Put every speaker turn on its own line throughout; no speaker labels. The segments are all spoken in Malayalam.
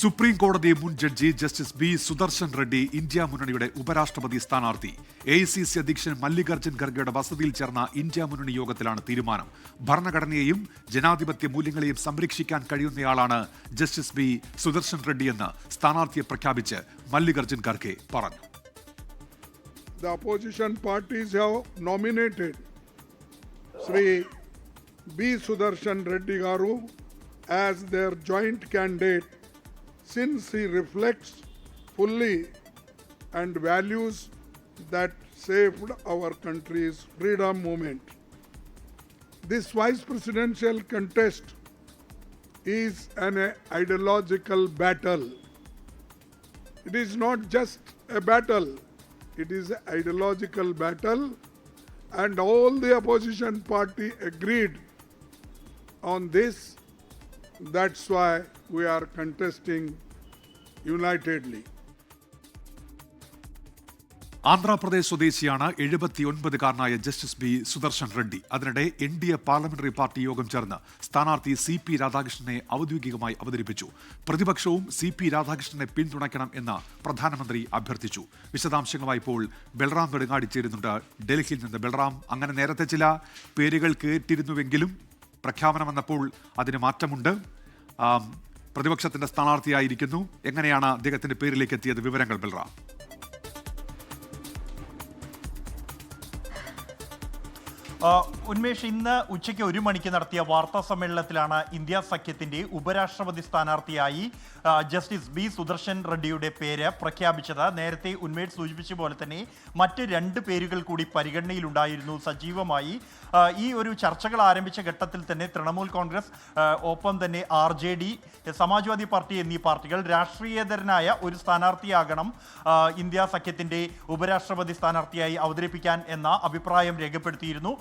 സുപ്രീം കോടതി മുൻ judge justice B Sudarshan Reddy India മുന്നണിയുടെ ഉപരാഷ്ട്രപതി സ്ഥാനാർത്ഥി. എ ഐ സി സി അധ്യക്ഷൻ മല്ലികാർജുൻ ഖർഗെയുടെ വസതിയിൽ ചേർന്ന ഇന്ത്യ മുന്നണി യോഗത്തിലാണ് തീരുമാനം. ഭരണഘടനയെയും ജനാധിപത്യ മൂല്യങ്ങളെയും സംരക്ഷിക്കാൻ കഴിയുന്നയാളാണ് ജസ്റ്റിസ് ബി സുദർശൻ റെഡ്ഡിയെന്ന് സ്ഥാനാർത്ഥിയെ പ്രഖ്യാപിച്ച് മല്ലികാർജുൻ ഖർഗെ പറഞ്ഞു.
The opposition parties have nominated Sri B. Sudarshan their joint candidate. Since he reflects fully and values that saved our country's freedom movement. This vice presidential contest is an ideological battle. It is not just a battle, it is an ideological battle, and all the opposition party agreed on this. That's why we are contesting unitedly.
Andhra Pradesh സ്വദേശിയാണ് എഴുപത്തിയൊൻപതുകാരനായ ജസ്റ്റിസ് ബി സുദർശൻ റെഡ്ഡി. അതിനിടെ N D A parliamentary party യോഗം ചേർന്ന് സ്ഥാനാർത്ഥി സി പി രാധാകൃഷ്ണനെ ഔദ്യോഗികമായി അവതരിപ്പിച്ചു. പ്രതിപക്ഷവും സി പി രാധാകൃഷ്ണനെ പിന്തുണയ്ക്കണം എന്ന് പ്രധാനമന്ത്രി അഭ്യർത്ഥിച്ചു. വിശദാംശങ്ങളുമായി ഇപ്പോൾ ബൽറാം നെടുങ്ങാടി ചേരുന്നുണ്ട്. ഡൽഹിയിൽ നിന്ന് ബൽറാം അങ്ങനെ നേരത്തെ ചില പേരുകൾ കേട്ടിരുന്നുവെങ്കിലും പ്രഖ്യാപനം വന്നപ്പോൾ അതിന് മാറ്റമുണ്ട്. പ്രതിപക്ഷത്തിന്റെ സ്ഥാനാർത്ഥിയായിരിക്കുന്നു. എങ്ങനെയാണ് അദ്ദേഹത്തിന്റെ പേരിലേക്ക് എത്തിയത്? വിവരങ്ങൾ ബൽറാം.
ഉന്മേഷ് ഇന്ന് ഉച്ചയ്ക്ക് ഒരു മണിക്ക് നടത്തിയ വാർത്താ സമ്മേളനത്തിലാണ് ഇന്ത്യ സഖ്യത്തിന്റെ ഉപരാഷ്ട്രപതി സ്ഥാനാർത്ഥിയായി ജസ്റ്റിസ് ബി സുദർശൻ റെഡ്ഡിയുടെ പേര് പ്രഖ്യാപിച്ചത്. നേരത്തെ ഉന്മേഷ് സൂചിപ്പിച്ച പോലെ തന്നെ മറ്റ് രണ്ട് പേരുകൾ കൂടി പരിഗണനയിലുണ്ടായിരുന്നു സജീവമായി. ഈ ഒരു ചർച്ചകൾ ആരംഭിച്ച ഘട്ടത്തിൽ തന്നെ തൃണമൂൽ കോൺഗ്രസ് ഒപ്പം തന്നെ R J D Samajwadi party എന്നീ പാർട്ടികൾ രാഷ്ട്രീയേതരനായ ഒരു സ്ഥാനാർത്ഥിയാകണം ഇന്ത്യ സഖ്യത്തിന്റെ ഉപരാഷ്ട്രപതി സ്ഥാനാർത്ഥിയായി അവതരിപ്പിക്കാൻ എന്ന അഭിപ്രായം രേഖപ്പെടുത്തിയിരുന്നു.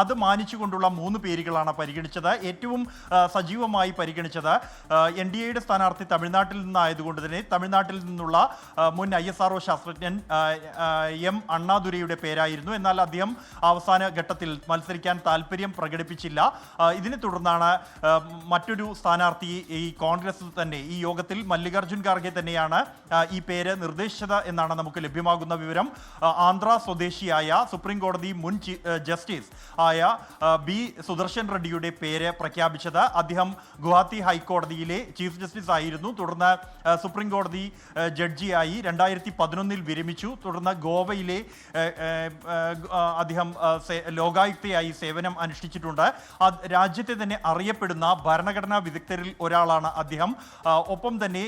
അത് മാനിച്ചുകൊണ്ടുള്ള മൂന്ന് പേരുകളാണ് പരിഗണിച്ചത്. ഏറ്റവും സജീവമായി പരിഗണിച്ചത് എൻ ഡി എയുടെ സ്ഥാനാർത്ഥി തമിഴ്നാട്ടിൽ നിന്നായതുകൊണ്ട് തന്നെ തമിഴ്നാട്ടിൽ നിന്നുള്ള മുൻ ഐ എസ് ആർ ശാസ്ത്രജ്ഞൻ എം അണ്ണാദുരൈയുടെ പേരായിരുന്നു. എന്നാൽ അദ്ദേഹം അവസാന ഘട്ടത്തിൽ മത്സരിക്കാൻ താല്പര്യം പ്രകടിപ്പിച്ചില്ല. ഇതിനെ തുടർന്നാണ് മറ്റൊരു സ്ഥാനാർത്ഥി ഈ കോൺഗ്രസ് തന്നെ ഈ യോഗത്തിൽ മല്ലികാർജുൻ ഖാർഗെ തന്നെയാണ് ഈ പേര് നിർദ്ദേശിച്ചത് എന്നാണ് നമുക്ക് ലഭ്യമാകുന്ന വിവരം. ആന്ധ്ര സ്വദേശിയായ സുപ്രീം കോടതി മുൻ ജസ്റ്റിസ് ആയ ബി സുദർശൻ റെഡ്ഡിയുടെ പേര് പ്രഖ്യാപിച്ചത്. അദ്ദേഹം ഗുവാഹത്തി ഹൈക്കോടതിയിലെ ചീഫ് ജസ്റ്റിസ് ആയിരുന്നു. തുടർന്ന് സുപ്രീം കോടതി ജഡ്ജിയായി രണ്ടായിരത്തി പതിനൊന്നിൽ വിരമിച്ചു. തുടർന്ന് ഗോവയിലെ അദ്ദേഹം ലോകായുക്തയായി സേവനം അനുഷ്ഠിച്ചിട്ടുണ്ട്. രാജ്യത്തെ തന്നെ അറിയപ്പെടുന്ന ഭരണഘടനാ വിദഗ്ധരിൽ ഒരാളാണ് അദ്ദേഹം. ഒപ്പം തന്നെ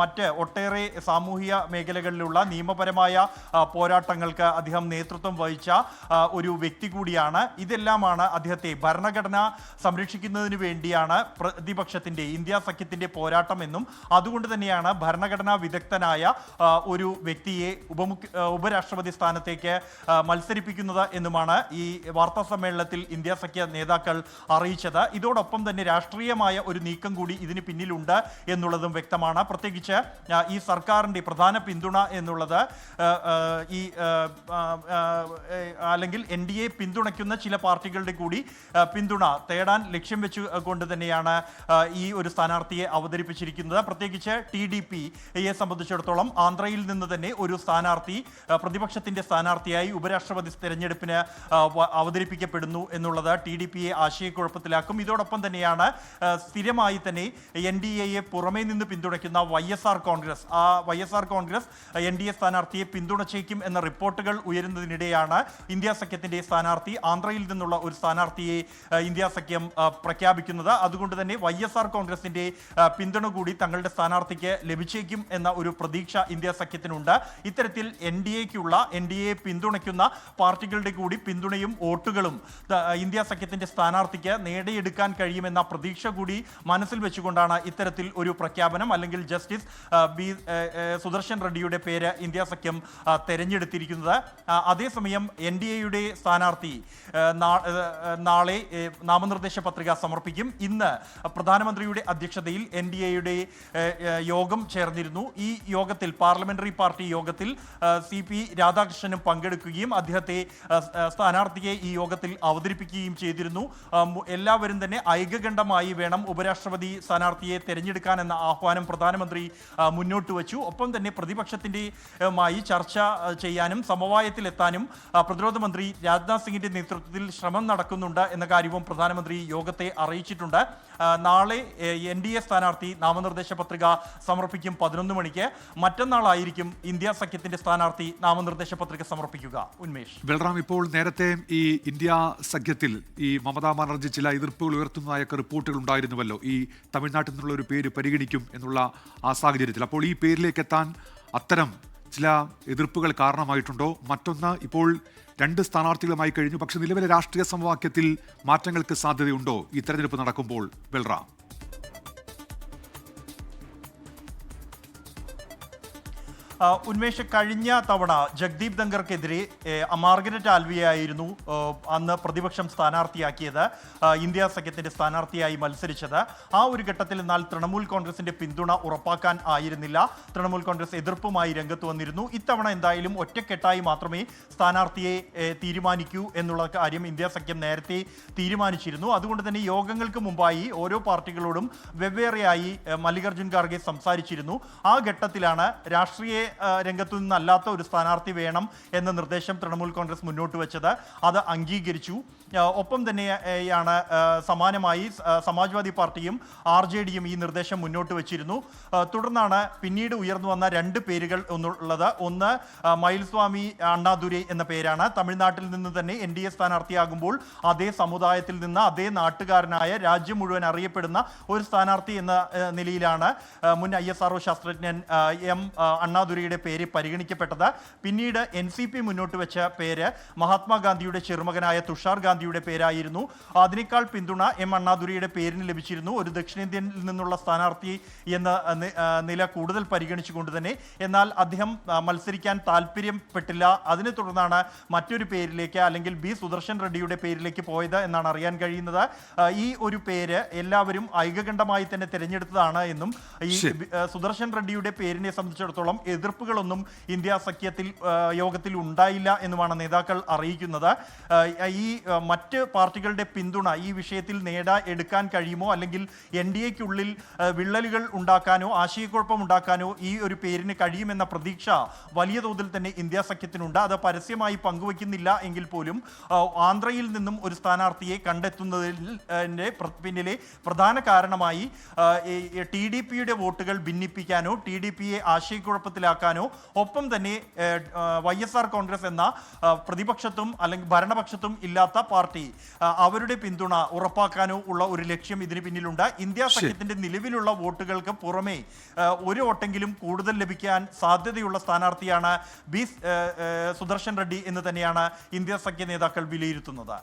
മറ്റ് ഒട്ടേറെ സാമൂഹിക മേഖലകളിലുള്ള നിയമപരമായ പോരാട്ടങ്ങൾക്ക് അദ്ദേഹം നേതൃത്വം വഹിച്ച ഒരു വ്യക്തി കൂടിയാണ്. ഇതെല്ലാമാണ് അദ്ദേഹത്തെ ഭരണഘടന സംരക്ഷിക്കുന്നതിന് വേണ്ടിയാണ് പ്രതിപക്ഷത്തിന്റെ ഇന്ത്യ സഖ്യത്തിന്റെ പോരാട്ടം എന്നും അതുകൊണ്ട് തന്നെയാണ് ഭരണഘടനാ വിദഗ്ധനായ ഒരു വ്യക്തിയെ ഉപമുഖ്യ ഉപരാഷ്ട്രപതി സ്ഥാനത്തേക്ക് മത്സരിപ്പിക്കുന്നത് എന്നുമാണ് ഈ വാർത്താ സമ്മേളനത്തിൽ ഇന്ത്യ സഖ്യ നേതാക്കൾ അറിയിച്ചത്. ഇതോടൊപ്പം തന്നെ രാഷ്ട്രീയമായ ഒരു നീക്കം കൂടി ഇതിന് പിന്നിലുണ്ട് എന്നുള്ളതും വ്യക്തമാണ്. പ്രത്യേകിച്ച് ഈ സർക്കാരിന്റെ പ്രധാന പിന്തുണ എന്നുള്ളത് ഈ അല്ലെങ്കിൽ എൻ ഡി എ പിന്തുണയ്ക്കുന്ന ചില പാർട്ടികളുടെ കൂടി പിന്തുണ തേടാൻ ലക്ഷ്യം വെച്ചു കൊണ്ട് തന്നെയാണ് ഈ ഒരു സ്ഥാനാർത്ഥിയെ അവതരിപ്പിച്ചിരിക്കുന്നത്. പ്രത്യേകിച്ച് ടി ഡി പി യെ സംബന്ധിച്ചിടത്തോളം ആന്ധ്രയിൽ നിന്ന് തന്നെ ഒരു സ്ഥാനാർത്ഥി പ്രതിപക്ഷത്തിന്റെ സ്ഥാനാർത്ഥിയായി ഉപരാഷ്ട്രപതി തെരഞ്ഞെടുപ്പിന് അവതരിപ്പിക്കപ്പെടുന്നു എന്നുള്ളത് ടി ഡി പിയെ ആശയക്കുഴപ്പത്തിലാക്കും. ഇതോടൊപ്പം തന്നെയാണ് സ്ഥിരമായി തന്നെ എൻ ഡി എയെ പുറമേ നിന്ന് പിന്തുണയ്ക്കുന്ന വൈ എസ് ആർ കോൺഗ്രസ്. ആ Y S R Congress N D A സ്ഥാനാർത്ഥിയെ പിന്തുണച്ചേക്കും എന്ന റിപ്പോർട്ടുകൾ ഉയരുന്നതിനിടെയാണ് ഇന്ത്യ സഖ്യത്തിന്റെ സ്ഥാനാർത്ഥി ആന്ധ്രയിൽ നിന്നുള്ള ഒരു സ്ഥാനാർത്ഥിയെ ഇന്ത്യ സഖ്യം പ്രഖ്യാപിക്കുന്നത്. അതുകൊണ്ട് തന്നെ വൈ എസ് ആർ കോൺഗ്രസിന്റെ പിന്തുണ കൂടി തങ്ങളുടെ സ്ഥാനാർത്ഥിക്ക് ലഭിച്ചേക്കും എന്ന ഒരു പ്രതീക്ഷ ഇന്ത്യ സഖ്യത്തിനുണ്ട്. ഇത്തരത്തിൽ എൻ ഡി എക്കുള്ള എൻ ഡി എ പിന്തുണയ്ക്കുന്ന പാർട്ടികളുടെ കൂടി പിന്തുണയും വോട്ടുകളും ഇന്ത്യ സഖ്യത്തിന്റെ സ്ഥാനാർത്ഥിക്ക് നേടിയെടുക്കാൻ കഴിയുമെന്ന പ്രതീക്ഷ കൂടി മനസ്സിൽ വെച്ചുകൊണ്ടാണ് ഇത്തരത്തിൽ ഒരു പ്രഖ്യാപനം അല്ലെങ്കിൽ ജസ്റ്റിസ് ബി സുദർശൻ റെഡ്ഡിയുടെ പേര് ഇന്ത്യ സഖ്യം തെരഞ്ഞെടുത്തിരിക്കുന്നത്. അതേസമയം എൻ ഡി എയുടെ സ്ഥാനാർത്ഥി നാളെ നാമനിർദ്ദേശ പത്രിക സമർപ്പിക്കും. ഇന്ന് പ്രധാനമന്ത്രിയുടെ അധ്യക്ഷതയിൽ എൻ ഡി എയുടെ യോഗം ചേർന്നിരുന്നു. ഈ യോഗത്തിൽ പാർലമെന്ററി പാർട്ടി യോഗത്തിൽ സി പി രാധാകൃഷ്ണനും പങ്കെടുക്കുകയും അദ്ദേഹത്തെ സ്ഥാനാർത്ഥിയെ ഈ യോഗത്തിൽ അവതരിപ്പിക്കുകയും ചെയ്തിരുന്നു. എല്ലാവരും തന്നെ ഐകകണ്ഠമായി വേണം ഉപരാഷ്ട്രപതി സ്ഥാനാർത്ഥിയെ തെരഞ്ഞെടുക്കാൻ എന്ന ആഹ്വാനം പ്രധാനമന്ത്രി മുന്നോട്ട് വച്ചു. ഒപ്പം തന്നെ പ്രതിപക്ഷത്തിന്റെ ചർച്ച ചെയ്യാനും സമവായത്തിലെത്താനും പ്രതിരോധ മന്ത്രി രാജ്നാഥ് സിംഗിന്റെ നേതൃത്വത്തിൽ ശ്രമം നടക്കുന്നുണ്ട് എന്ന കാര്യവും പ്രധാനമന്ത്രി യോഗത്തെ അറിയിച്ചിട്ടുണ്ട്. നാളെ എൻ ഡി എ സ്ഥാനാർത്ഥി നാമനിർദ്ദേശ പത്രിക സമർപ്പിക്കും പതിനൊന്ന് മണിക്ക്. മറ്റന്നാളായിരിക്കും ഇന്ത്യ സഖ്യത്തിന്റെ സ്ഥാനാർത്ഥി നാമനിർദ്ദേശ പത്രിക സമർപ്പിക്കുക. ഉന്മേഷ്.
ബൽറാം ഇപ്പോൾ നേരത്തെ ഈ ഇന്ത്യ സഖ്യത്തിൽ ഈ മമതാ ബാനർജി ചില എതിർപ്പുകൾ ഉയർത്തുന്നതായൊക്കെ റിപ്പോർട്ടുകൾ ഉണ്ടായിരുന്നുവല്ലോ. ഈ തമിഴ്നാട്ടിൽ നിന്നുള്ള ഒരു പേര് പരിഗണിക്കും എന്നുള്ള ആ സാഹചര്യത്തിൽ. അപ്പോൾ ഈ പേരിലേക്ക് എത്താൻ അത്തരം ചില എതിർപ്പുകൾ കാരണമായിട്ടുണ്ടോ? മറ്റൊന്ന് ഇപ്പോൾ രണ്ട് സ്ഥാനാർത്ഥികളുമായി കഴിഞ്ഞു. പക്ഷേ നിലവിലെ രാഷ്ട്രീയ സമവാക്യത്തിൽ മാറ്റങ്ങൾക്ക് സാധ്യതയുണ്ടോ? ഈ തെരഞ്ഞെടുപ്പ് നടക്കുമ്പോൾ. ബൽറാം.
ഉന്മേഷ് കഴിഞ്ഞ തവണ ജഗ്ദീപ് ധങ്കർക്കെതിരെ മാർഗരറ്റ് ആൽവിയായിരുന്നു അന്ന് പ്രതിപക്ഷം സ്ഥാനാർത്ഥിയാക്കിയത് ഇന്ത്യ സഖ്യത്തിന്റെ സ്ഥാനാർത്ഥിയായി മത്സരിച്ചത്. ആ ഒരു ഘട്ടത്തിൽ എന്നാൽ തൃണമൂൽ കോൺഗ്രസിന്റെ പിന്തുണ ഉറപ്പാക്കാൻ ആയിരുന്നില്ല. തൃണമൂൽ കോൺഗ്രസ് എതിർപ്പുമായി രംഗത്ത് വന്നിരുന്നു. ഇത്തവണ എന്തായാലും ഒറ്റക്കെട്ടായി മാത്രമേ സ്ഥാനാർത്ഥിയെ തീരുമാനിക്കൂ എന്നുള്ള കാര്യം ഇന്ത്യ സഖ്യം നേരത്തെ തീരുമാനിച്ചിരുന്നു. അതുകൊണ്ട് തന്നെ യോഗങ്ങൾക്ക് മുമ്പായി ഓരോ പാർട്ടികളോടും വെവ്വേറെയായി മല്ലികാർജുൻ ഖാർഗെ സംസാരിച്ചിരുന്നു. ആ ഘട്ടത്തിലാണ് രാഷ്ട്രീയ രംഗത്തു നിന്നല്ലാത്ത ഒരു സ്ഥാനാർത്ഥി വേണം എന്ന നിർദ്ദേശം തൃണമൂൽ കോൺഗ്രസ് മുന്നോട്ട് വെച്ചത്. അത് അംഗീകരിച്ചു. ഒപ്പം തന്നെയാണ് സമാനമായി സമാജ്വാദി പാർട്ടിയും ആർ ജെ ഡിയും ഈ നിർദ്ദേശം മുന്നോട്ട് വെച്ചിരുന്നു. തുടർന്നാണ് പിന്നീട് ഉയർന്നു വന്ന രണ്ട് പേരുകൾ ഒന്നുള്ളത്. ഒന്ന് മയിൽസ്വാമി അണ്ണാദുരൈ എന്ന പേരാണ്. തമിഴ്നാട്ടിൽ നിന്ന് തന്നെ എൻ ഡി എ സ്ഥാനാർത്ഥിയാകുമ്പോൾ അതേ സമുദായത്തിൽ നിന്ന് അതേ നാട്ടുകാരനായ രാജ്യം മുഴുവൻ അറിയപ്പെടുന്ന ഒരു സ്ഥാനാർത്ഥി എന്ന നിലയിലാണ് മുൻ ഐ എസ് ആർ ശാസ്ത്രജ്ഞൻ എം ആ, അണ്ണാദുരൈയുടെ പേര് പരിഗണിക്കപ്പെട്ടത്. പിന്നീട് എൻ സി പി മുന്നോട്ട് വെച്ച പേര് മഹാത്മാഗാന്ധിയുടെ ചെറുമകനായ തുഷാർ ഗാന്ധിയുടെ പേരായിരുന്നു. അതിനേക്കാൾ പിന്തുണ എം അണ്ണാദുരൈയുടെ പേരിന് ലഭിച്ചിരുന്നു. ഒരു ദക്ഷിണേന്ത്യയിൽ നിന്നുള്ള സ്ഥാനാർത്ഥി എന്ന നില കൂടുതൽ പരിഗണിച്ചുകൊണ്ട് തന്നെ. എന്നാൽ അദ്ദേഹം മത്സരിക്കാൻ താല്പര്യപ്പെട്ടില്ല. അതിനെ തുടർന്നാണ് മറ്റൊരു പേരിലേക്ക് അല്ലെങ്കിൽ ബി സുദർശൻ റെഡ്ഡിയുടെ പേരിലേക്ക് പോയത് എന്നാണ് അറിയാൻ കഴിയുന്നത്. ഈ ഒരു പേര് എല്ലാവരും ഐകകണ്ഠമായി തന്നെ തിരഞ്ഞെടുത്തതാണ് എന്നും ഈ സുദർശൻ റെഡ്ഡിയുടെ പേരിനെ സംബന്ധിച്ചിടത്തോളം എതിർപ്പുകളൊന്നും ഇന്ത്യ സഖ്യത്തിൽ യോഗത്തിൽ ഉണ്ടായില്ല എന്നുമാണ് നേതാക്കൾ അറിയിക്കുന്നത്. ഈ മറ്റ് പാർട്ടികളുടെ പിന്തുണ ഈ വിഷയത്തിൽ നേടാ എടുക്കാൻ കഴിയുമോ? അല്ലെങ്കിൽ എൻ ഡി എക്കുള്ളിൽ വിള്ളലുകൾ ഉണ്ടാക്കാനോ ആശയക്കുഴപ്പം ഉണ്ടാക്കാനോ ഈ ഒരു പേരിന് കഴിയുമെന്ന പ്രതീക്ഷ വലിയ തോതിൽ തന്നെ ഇന്ത്യ സഖ്യത്തിനുണ്ട്. അത് പരസ്യമായി പങ്കുവയ്ക്കുന്നില്ല എങ്കിൽ പോലും ആന്ധ്രയിൽ നിന്നും ഒരു സ്ഥാനാർത്ഥിയെ കണ്ടെത്തുന്നതിൽ ആ, പിന്നിലെ പ്രധാന കാരണമായി ടി ഡി പിയുടെ വോട്ടുകൾ ഭിന്നിപ്പിക്കാനോ ടി ഡി പിയെ ആശയക്കുഴപ്പത്തിലാക്കാനോ ഒപ്പം തന്നെ വൈ എസ് ആർ കോൺഗ്രസ് എന്ന പ്രതിപക്ഷത്തും അല്ലെങ്കിൽ ഭരണപക്ഷത്തും ഇല്ലാത്ത പാർട്ടി അവരുടെ പിന്തുണ ഉറപ്പാക്കാനോ ഉള്ള ഒരു ലക്ഷ്യം ഇതിന് പിന്നിലുണ്ട്. ഇന്ത്യ സഖ്യത്തിന്റെ നിലവിലുള്ള വോട്ടുകൾക്ക് പുറമേ ഒരു വോട്ടെങ്കിലും കൂടുതൽ ലഭിക്കാൻ സാധ്യതയുള്ള സ്ഥാനാർത്ഥിയാണ് ബി സുദർശൻ റെഡ്ഡി എന്ന് തന്നെയാണ് ഇന്ത്യ സഖ്യ നേതാക്കൾ വിലയിരുത്തുന്നത്.